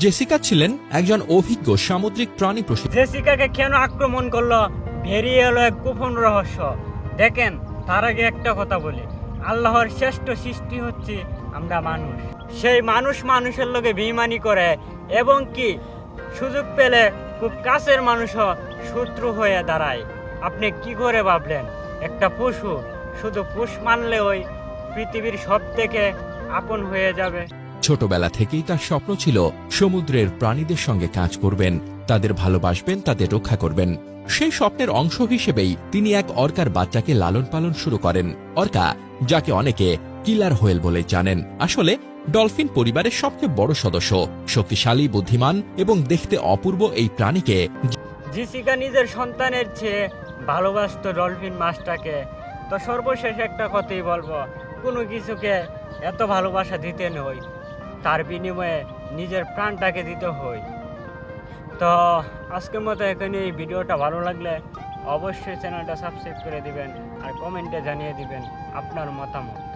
Jessica ছিলেন একজন অভিজ্ঞ সামুদ্রিক প্রাণী প্রশিক্ষক জেসিকাকে কেন আক্রমণ করল? বেরিয়ে এলো এক গোপন রহস্য। দেখেন, তার আগে একটা কথা বলি। আল্লাহর শ্রেষ্ঠ সৃষ্টি হচ্ছে আমরা মানুষ। সেই মানুষ মানুষের লোকে বেইমানি করে এবং কি? সুযোগ পেলে খুব কাছের মানুষও শত্রু হয়ে দাঁড়ায়। আপনি কি করে ভাবলেন? একটা পশু, শুধু পুষ মানলে ওই পৃথিবীর সব থেকে আপন হয়ে যাবে। ছোটবেলা থেকেই তার স্বপ্ন ছিল সমুদ্রের প্রাণীদের সঙ্গে কাজ করবেন, তাদের ভালোবাসবেন, তাদের রক্ষা করবেন। সেই স্বপ্নের অংশ হিসেবেই তিনি এক অর্কার বাচ্চাকে লালন পালন শুরু করেন। অর্কা, যাকে অনেকে কিলার হোয়েল বলে জানেন, আসলে ডলফিন পরিবারের সবচেয়ে বড় সদস্য, শক্তিশালী, বুদ্ধিমান এবং দেখতে অপূর্ব এই প্রাণীকে জিসিকা নিজের সন্তানের চেয়ে ভালোবাসতো ডলফিন মাছটাকে। তো সর্বশেষ একটা কথাই বলব, কোনো কিছুকে এত ভালোবাসা দিতে নই তার বিনিময়ে নিজের প্রাণটাকে দিতে হয়। তো আজকের মতো এখানে এই ভিডিওটা ভালো লাগলে অবশ্যই চ্যানেলটা সাবস্ক্রাইব করে দিবেন আর কমেন্টে জানিয়ে দিবেন আপনার মতামত।